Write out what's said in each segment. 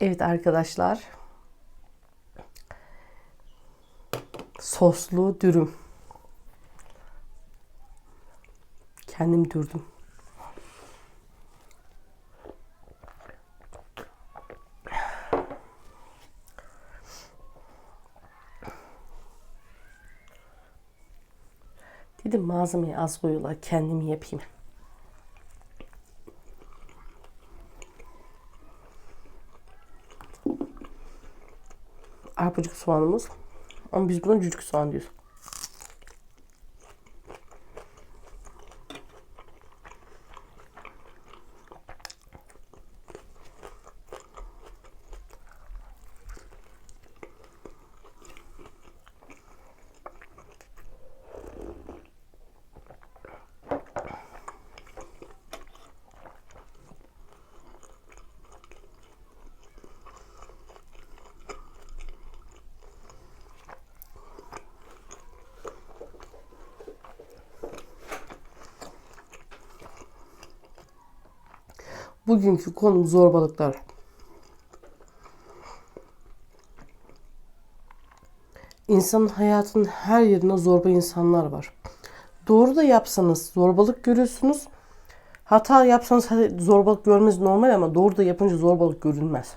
Evet arkadaşlar. Soslu dürüm. Kendim dürdüm. Dedim malzemeyi az koyuyorlar kendim yapayım. Arpacık soğanımız. Ama biz buna cücük soğan diyoruz. Bugünkü konum zorbalıklar. İnsanın hayatının her yerinde zorba insanlar var. Doğru da yapsanız zorbalık görüyorsunuz. Hata yapsanız zorbalık görmeniz normal ama doğru da yapınca zorbalık görülmez.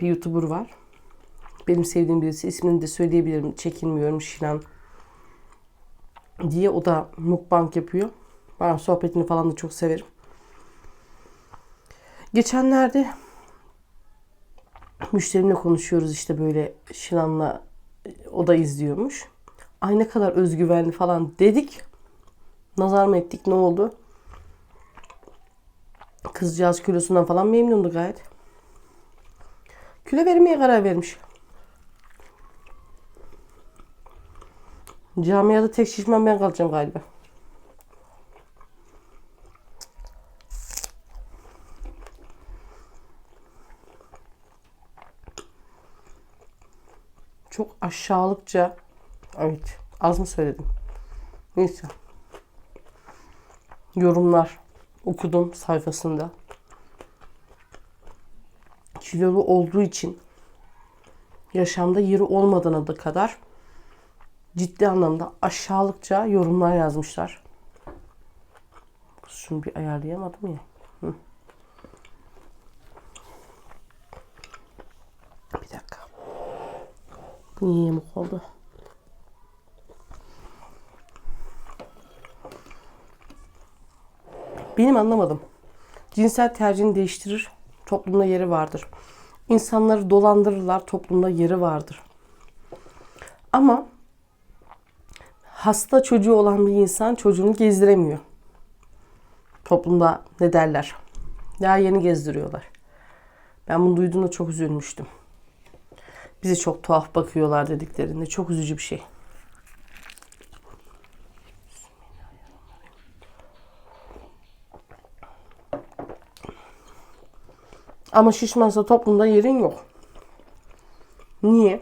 Bir YouTuber var. Benim sevdiğim birisi. ismini de söyleyebilirim. Çekinmiyorum. Şilan diye. O da mukbang yapıyor. Ben sohbetini falan da çok severim. Geçenlerde müşterimle konuşuyoruz işte böyle Şilan'la o da izliyormuş. Ay ne kadar özgüvenli falan dedik. Nazar mı ettik ne oldu? Kızcağız kilosundan falan memnundu gayet. Kilo vermeye karar vermiş. Camiada tek şişman ben kalacağım galiba. Çok aşağılıkça evet az mı söyledim? Neyse. Yorumlar okudum sayfasında. Kilolu olduğu için yaşamda yeri olmadığına da kadar ciddi anlamda aşağılıkça yorumlar yazmışlar. Şunu bir ayarlayamadım ya. Hı. Bir dakika. Niye yamuk oldu? Benim anlamadım. Cinsel tercihini değiştirir, toplumda yeri vardır. İnsanları dolandırırlar, toplumda yeri vardır. Ama hasta çocuğu olan bir insan çocuğunu gezdiremiyor. Toplumda ne derler? Daha yeni gezdiriyorlar. Ben bunu duyduğumda çok üzülmüştüm. Bize çok tuhaf bakıyorlar dediklerinde çok üzücü bir şey. Ama şişmansa toplumda yerin yok. Niye?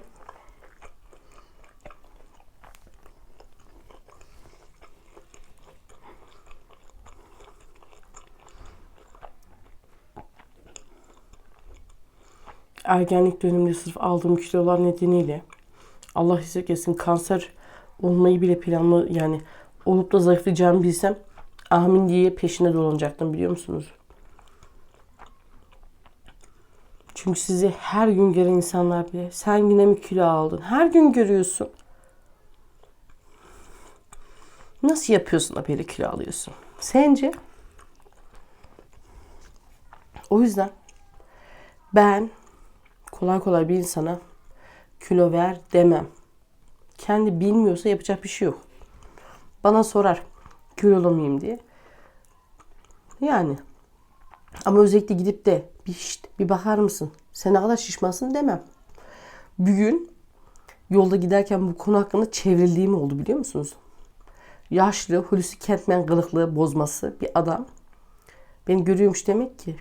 Ergenlik döneminde sırf aldığım kilolar nedeniyle Allah kesin kanser olmayı bile planlı yani olup da zayıflayacağımı bilsem amin diye peşine dolanacaktım biliyor musunuz? Çünkü sizi her gün gören insanlar bile sen yine mi kilo aldın? Her gün görüyorsun. Nasıl yapıyorsun da böyle kilo alıyorsun? Sence? O yüzden ben kolay kolay bir insana kilo ver demem. Kendi bilmiyorsa yapacak bir şey yok. Bana sorar kilolu muyum diye. Yani ama özellikle gidip de bir, şişt, bir bakar mısın? Sen ne kadar şişmansın demem. Bugün yolda giderken bu konu hakkında çevrildiğim oldu biliyor musunuz? Yaşlı, Hulusi Kentmen kılıklı bozması bir adam. Beni görüyormuş demek ki.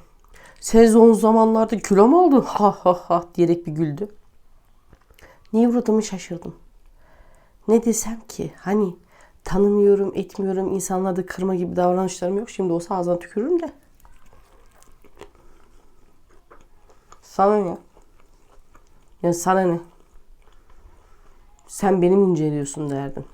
Sen son zamanlarda kilo mu oldun? Ha ha ha diyerek bir güldü. Niye uğradığımı şaşırdım. Ne desem ki hani tanımıyorum, etmiyorum, insanlarda kırma gibi davranışlarım yok. Şimdi olsa ağzına tükürürüm de. Sana ne? Ya sana ne? Sen benim inceliyorsun derdim.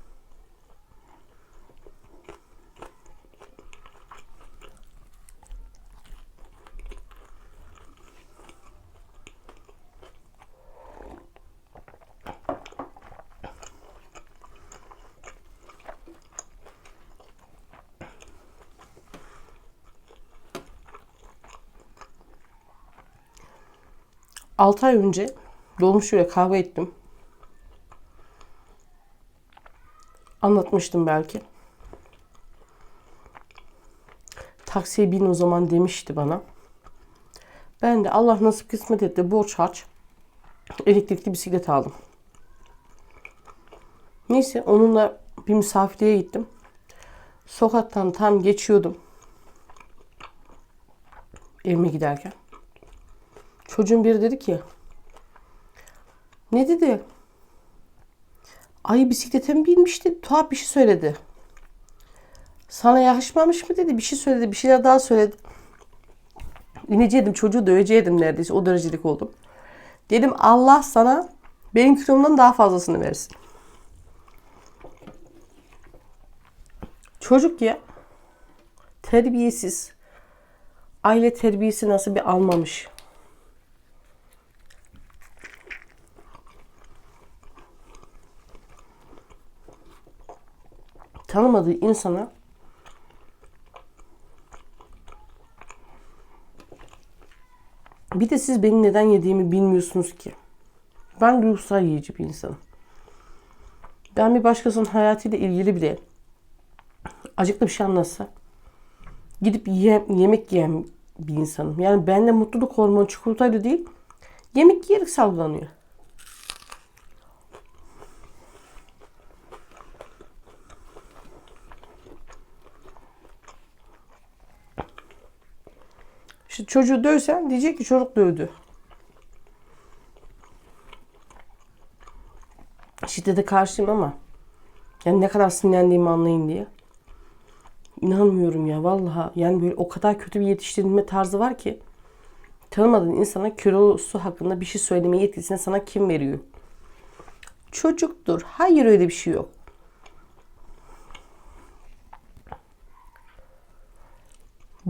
Altı ay önce dolmuşuyla kavga ettim. Anlatmıştım belki. Taksiye bin o zaman demişti bana. Ben de Allah nasip kısmet etti borç harç. Elektrikli bisiklet aldım. Neyse onunla bir misafirliğe gittim. Sokaktan tam geçiyordum. Evime giderken. Çocuğun biri dedi ki ne dedi? Ay bisiklete mi binmişti? Tuhaf bir şey söyledi. Sana yakışmamış mı dedi. Bir şey söyledi. Bir şeyler daha söyledi. İneceydim. Çocuğu döveceydim neredeyse. O derecelik oldum. Dedim Allah sana benim kilomdan daha fazlasını versin. Çocuk ya. Terbiyesiz. Aile terbiyesi nasıl bir almamış. Tanımadığı insana bir de siz benim neden yediğimi bilmiyorsunuz ki. Ben duygusal yiyici bir insanım. Ben bir başkasının hayatıyla ilgili bile acıklı bir şey anlatsa gidip ye, yemek yiyen bir insanım. Yani bende mutluluk hormonu çikolatayla değil yemek yiyerek salgılanıyor. Çocuğu dövsen diyecek ki çocuk dövdü. Şiddete karşıyım ama yani ne kadar sinirlendiğimi anlayın diye. İnanmıyorum ya vallahi. Yani böyle o kadar kötü bir yetiştirilme tarzı var ki tanımadığın insana kilosu hakkında bir şey söyleme yetkisini sana kim veriyor? Çocuktur. Hayır öyle bir şey yok.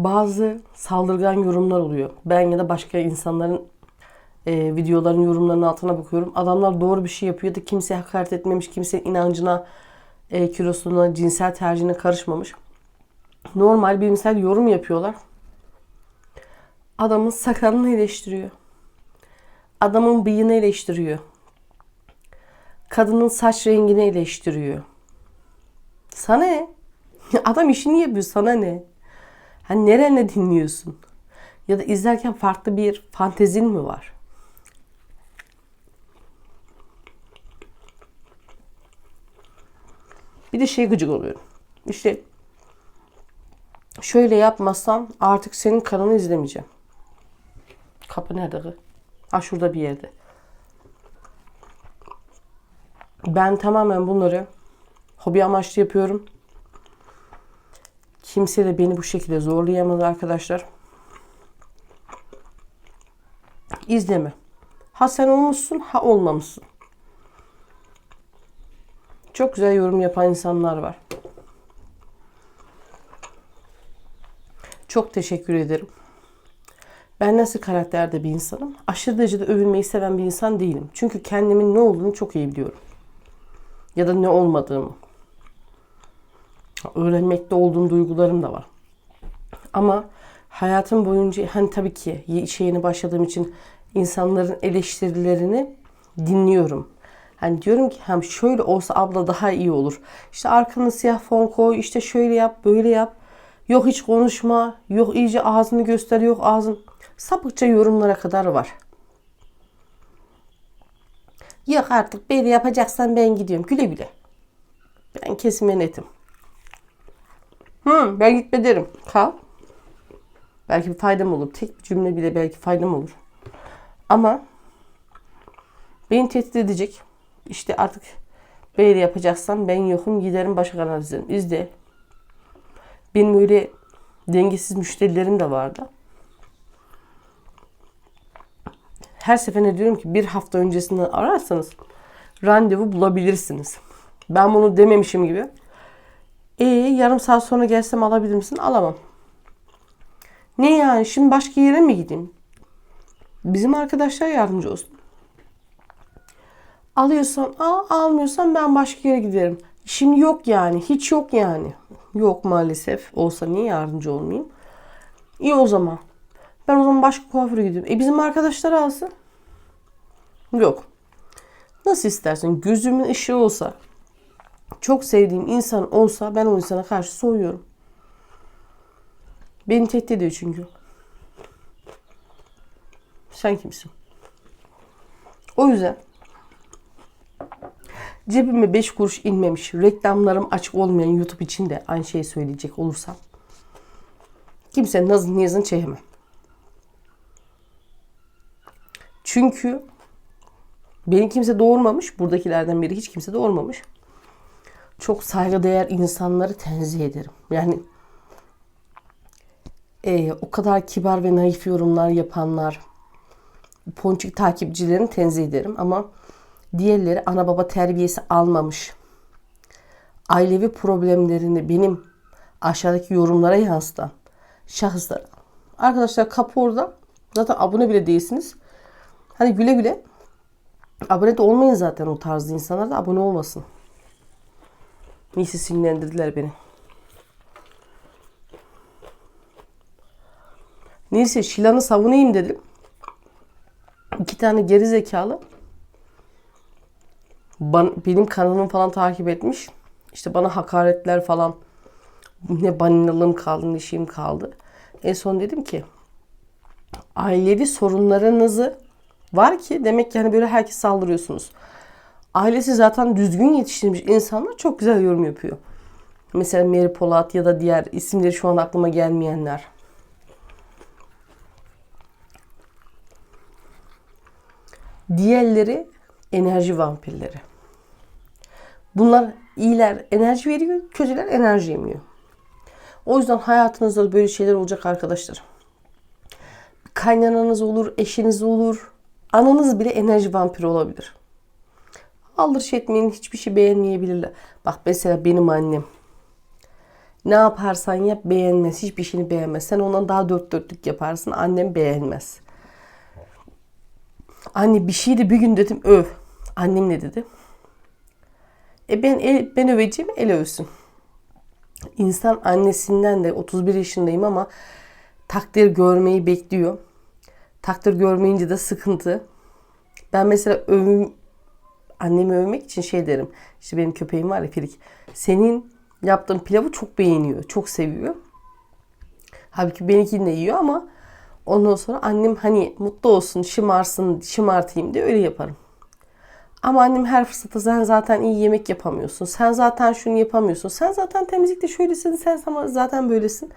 Bazı saldırgan yorumlar oluyor. Ben ya da başka insanların e, videoların yorumlarının altına bakıyorum. Adamlar doğru bir şey yapıyor da kimseye hakaret etmemiş, kimsenin inancına, e, kilosuna, cinsel tercihine karışmamış. Normal bilimsel yorum yapıyorlar. Adamın sakalını eleştiriyor. Adamın bıyığını eleştiriyor. Kadının saç rengini eleştiriyor. Sana ne? Adam işini yapıyor sana ne? Hani nerenle dinliyorsun? Ya da izlerken farklı bir fantezin mi var? Bir de şey gıcık oluyorum. İşte şöyle yapmazsan artık senin kanalını izlemeyeceğim. Kapı nerede? Ha şurada bir yerde. Ben tamamen bunları hobi amaçlı yapıyorum. Kimse de beni bu şekilde zorlayamaz arkadaşlar. İzleme. Ha sen olmuşsun ha olmamışsın. Çok güzel yorum yapan insanlar var. Çok teşekkür ederim. Ben nasıl karakterde bir insanım? Aşırı derecede övülmeyi seven bir insan değilim. Çünkü kendimin ne olduğunu çok iyi biliyorum. Ya da ne olmadığımı öğrenmekte olduğum duygularım da var. Ama hayatım boyunca hani tabii ki işe yeni başladığım için insanların eleştirilerini dinliyorum. Hani diyorum ki hem şöyle olsa abla daha iyi olur. İşte arkana siyah fon koy, işte şöyle yap, böyle yap. Yok hiç konuşma, yok iyice ağzını göster, yok ağzın. Sapıkça yorumlara kadar var. Yok artık böyle yapacaksan ben gidiyorum. Güle güle. Ben kesime netim. Hı, ben gitme derim. Kal. Belki bir faydam olur. Tek bir cümle bile belki faydam olur. Ama beni tehdit edecek. İşte artık böyle yapacaksan ben yokum giderim başka kanal izlerim. İzle. Benim öyle dengesiz müşterilerim de vardı. Her seferinde diyorum ki bir hafta öncesinden ararsanız randevu bulabilirsiniz. Ben bunu dememişim gibi. E yarım saat sonra gelsem alabilir misin? Alamam. Ne yani şimdi başka yere mi gideyim? Bizim arkadaşlar yardımcı olsun. Alıyorsan al, almıyorsan ben başka yere giderim. Şimdi yok yani, hiç yok yani. Yok maalesef. Olsa niye yardımcı olmayayım? İyi o zaman. Ben o zaman başka kuaföre gidiyorum. E bizim arkadaşlar alsın. Yok. Nasıl istersen gözümün ışığı olsa, çok sevdiğim insan olsa ben o insana karşı soğuyorum. Beni tehdit ediyor çünkü. Sen kimsin? O yüzden cebime 5 kuruş inmemiş, reklamlarım açık olmayan YouTube için de aynı şeyi söyleyecek olursam kimsenin nazını niyazını çekemem. Çünkü beni kimse doğurmamış. Buradakilerden biri hiç kimse doğurmamış. Çok saygıdeğer insanları tenzih ederim. Yani e, o kadar kibar ve naif yorumlar yapanlar, ponçik takipçilerini tenzih ederim. Ama diğerleri ana baba terbiyesi almamış. Ailevi problemlerini benim aşağıdaki yorumlara yansıtan şahıslar. Arkadaşlar kapı orada. Zaten abone bile değilsiniz. Hani güle güle. Abone de olmayın zaten o tarz insanlar da abone olmasın. Neyse sinirlendirdiler beni. Neyse Şilan'ı savunayım dedim. İki tane geri zekalı benim kanalımı falan takip etmiş. İşte bana hakaretler falan ne baninalığım kaldı ne şeyim kaldı. En son dedim ki ailevi sorunlarınızı var ki demek ki hani böyle herkes saldırıyorsunuz. Ailesi zaten düzgün yetiştirmiş insanlar çok güzel yorum yapıyor. Mesela Mary Polat ya da diğer isimleri şu an aklıma gelmeyenler. Diğerleri enerji vampirleri. Bunlar iyiler enerji veriyor, kötüler enerji yemiyor. O yüzden hayatınızda böyle şeyler olacak arkadaşlar. Kaynananız olur, eşiniz olur, ananız bile enerji vampiri olabilir. Aldırış etmeyin, hiçbir şey beğenmeyebilirler. Bak mesela benim annem. Ne yaparsan yap beğenmez, hiçbir şeyini beğenmez. Sen ondan daha dört dörtlük yaparsın, annem beğenmez. Anne bir şeydi bir gün dedim öv. Annem ne dedi? E ben el, ben öveceğim el övsün. İnsan annesinden de 31 yaşındayım ama takdir görmeyi bekliyor. Takdir görmeyince de sıkıntı. Ben mesela övüm annemi övmek için şey derim. İşte benim köpeğim var ya Filik. Senin yaptığın pilavı çok beğeniyor. Çok seviyor. Halbuki benimkini de yiyor ama ondan sonra annem hani mutlu olsun, şımarsın, şımartayım diye öyle yaparım. Ama annem her fırsatta sen zaten iyi yemek yapamıyorsun. Sen zaten şunu yapamıyorsun. Sen zaten temizlikte şöylesin. Sen zaten böylesin.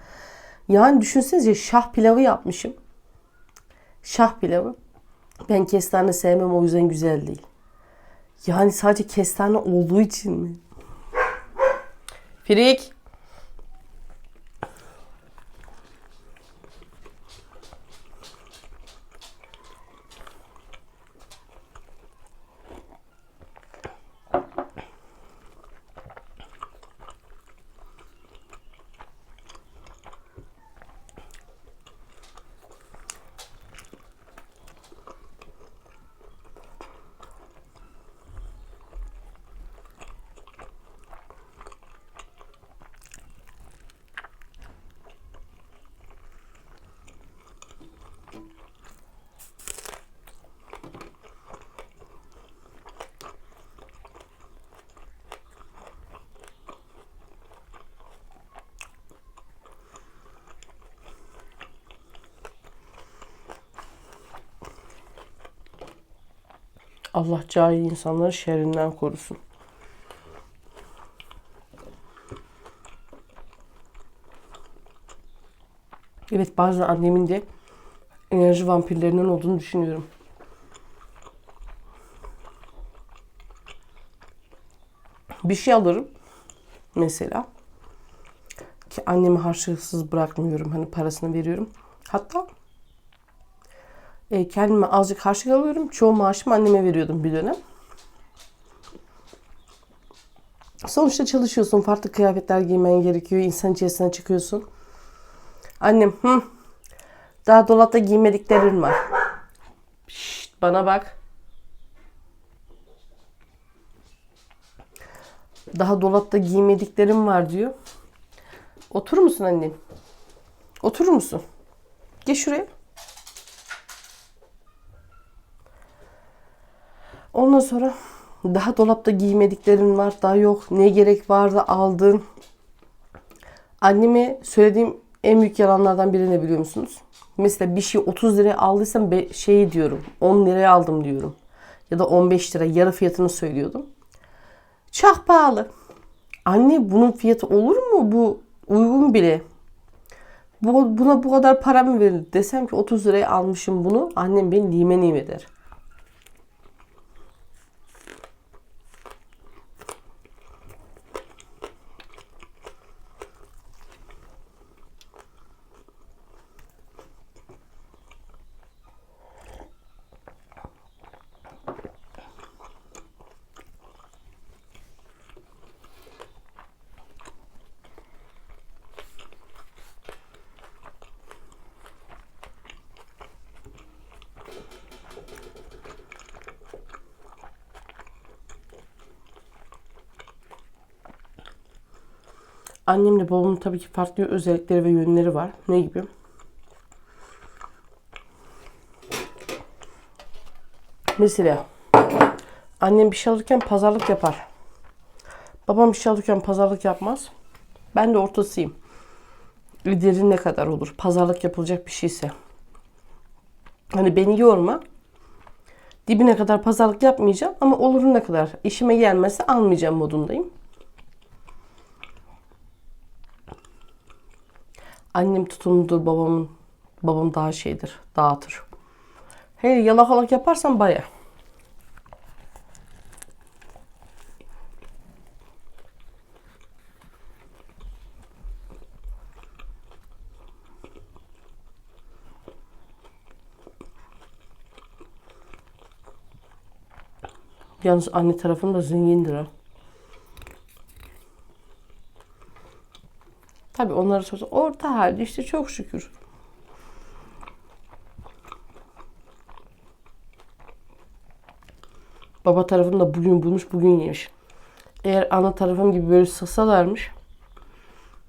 Yani düşünsenize şah pilavı yapmışım. Şah pilavı. Ben kestane sevmem o yüzden güzel değil. Yani sadece kestane olduğu için mi? Firik. Allah cahil insanları şerrinden korusun. Evet bazen annemin de enerji vampirlerinden olduğunu düşünüyorum. Bir şey alırım mesela ki annemi harçlıksız bırakmıyorum. Hani parasını veriyorum. Hatta e, kendime azıcık harçlık alıyorum. Çoğu maaşımı anneme veriyordum bir dönem. Sonuçta çalışıyorsun. Farklı kıyafetler giymen gerekiyor. İnsan içerisine çıkıyorsun. Annem hı, daha dolapta giymediklerin var. Şşt, bana bak. Daha dolapta giymediklerim var diyor. Oturur musun annem? Oturur musun? Geç şuraya. Ondan sonra daha dolapta giymediklerin var. Daha yok. Ne gerek vardı aldın. Anneme söylediğim en büyük yalanlardan biri ne biliyor musunuz? Mesela bir şey 30 liraya aldıysam be, şeyi diyorum. 10 liraya aldım diyorum. Ya da 15 lira yarı fiyatını söylüyordum. Çok pahalı. Anne bunun fiyatı olur mu? Bu uygun bile. Bu, buna bu kadar para mı verilir? Desem ki 30 liraya almışım bunu. Annem beni lime lime eder. Annemle babamın tabii ki farklı özellikleri ve yönleri var. Ne gibi? Mesela annem bir şey alırken pazarlık yapar. Babam bir şey alırken pazarlık yapmaz. Ben de ortasıyım. Lideri ne kadar olur? Pazarlık yapılacak bir şeyse. Hani beni yorma. Dibine kadar pazarlık yapmayacağım ama olur ne kadar işime gelmezse almayacağım modundayım. Annem tutumludur babamın. Babam daha şeydir. Dağıtır. Hele yalakalık yaparsan baya. Yalnız anne tarafım da zengindir ha. Tabii onlara sorsa orta halde işte çok şükür. Baba tarafım da bugün bulmuş bugün yemiş. Eğer ana tarafım gibi böyle sasalarmış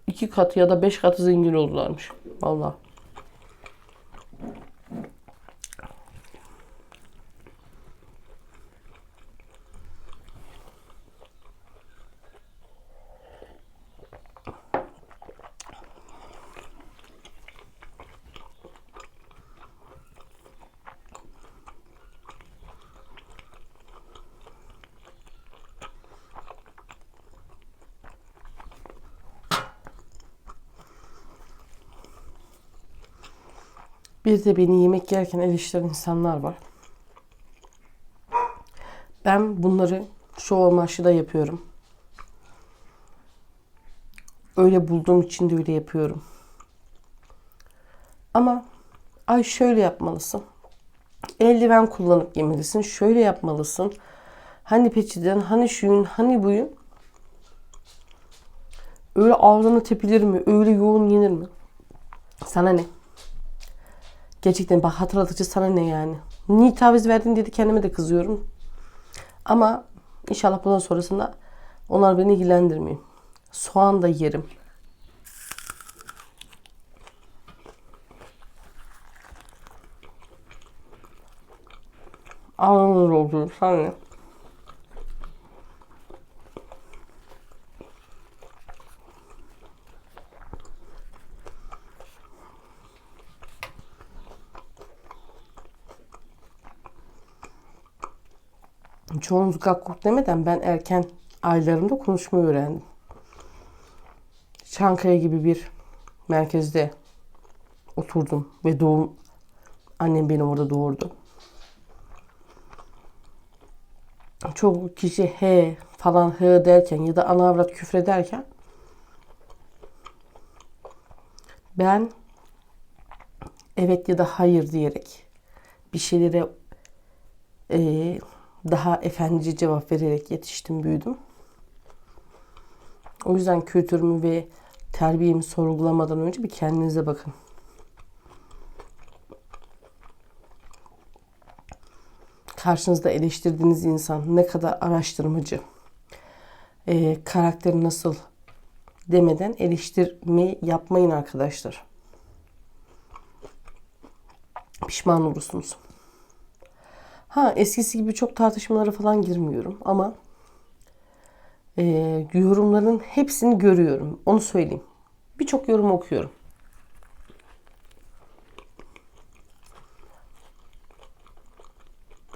iki katı ya da beş katı zengin oldularmış. Vallahi. Bir de beni yemek yerken eleştiren insanlar var. Ben bunları şov amaçlı da yapıyorum. Öyle bulduğum için de öyle yapıyorum. Ama ay şöyle yapmalısın. Eldiven kullanıp yemelisin. Şöyle yapmalısın. Hani peçeden, hani şuyun, hani buyun. Öyle ağzına tepilir mi? Öyle yoğun yenir mi? Sana ne? Gerçekten bak hatırlatıcı sana ne yani. Niye taviz verdin dedi kendime de kızıyorum. Ama inşallah bundan sonrasında onlar beni ilgilendirmiyor. Soğan da yerim. Anılır oldu. Sana ne? Çoğunuz gakkuk demeden ben erken aylarımda konuşmayı öğrendim. Çankaya gibi bir merkezde oturdum ve doğum annem beni orada doğurdu. Çok kişi he falan hı derken ya da ana avrat küfrederken ben evet ya da hayır diyerek bir şeylere eee, daha efendice cevap vererek yetiştim, büyüdüm. O yüzden kültürümü ve terbiyemi sorgulamadan önce bir kendinize bakın. Karşınızda eleştirdiğiniz insan ne kadar araştırmacı, eee karakteri nasıl demeden eleştirme yapmayın arkadaşlar. Pişman olursunuz. Ha eskisi gibi çok tartışmalara falan girmiyorum ama e, yorumların hepsini görüyorum. Onu söyleyeyim. Birçok yorum okuyorum.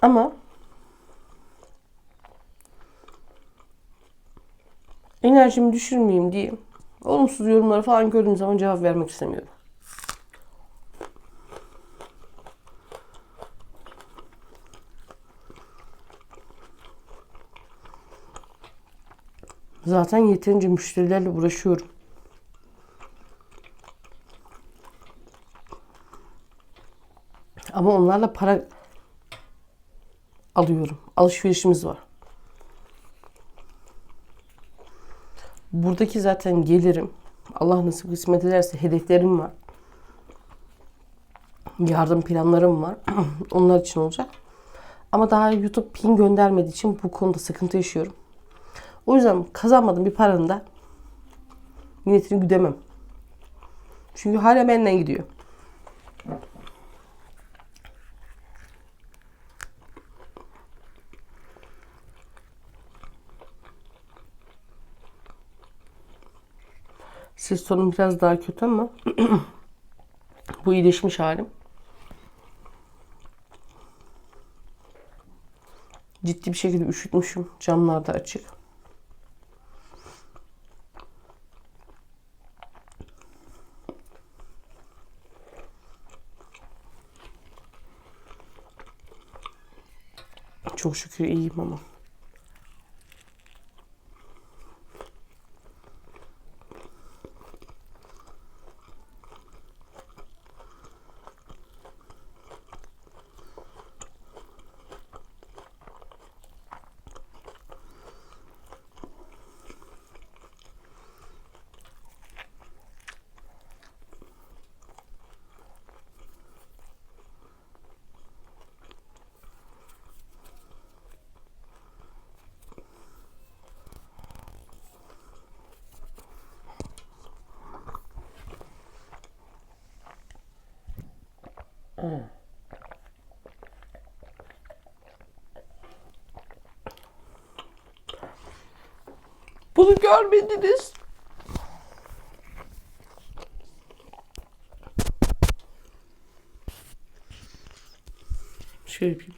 Ama enerjimi düşürmeyeyim diye olumsuz yorumları falan gördüğüm zaman cevap vermek istemiyorum. Zaten yeterince müşterilerle uğraşıyorum. Ama onlarla para alıyorum. Alışverişimiz var. Buradaki zaten gelirim. Allah nasip kısmet ederse hedeflerim var. Yardım planlarım var. Onlar için olacak. Ama daha YouTube pin göndermediği için bu konuda sıkıntı yaşıyorum. O yüzden kazanmadığım bir paranın da minnetini güdemem. Çünkü hala benden gidiyor. Ses tonum biraz daha kötü ama bu iyileşmiş halim. Ciddi bir şekilde üşütmüşüm. Camlar da açık. Çok şükür iyiyim ama. Bunu görmediniz. Şöyle yapayım.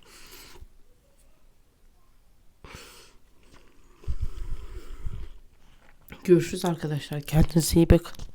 Görüşürüz arkadaşlar. Kendinize iyi bakın.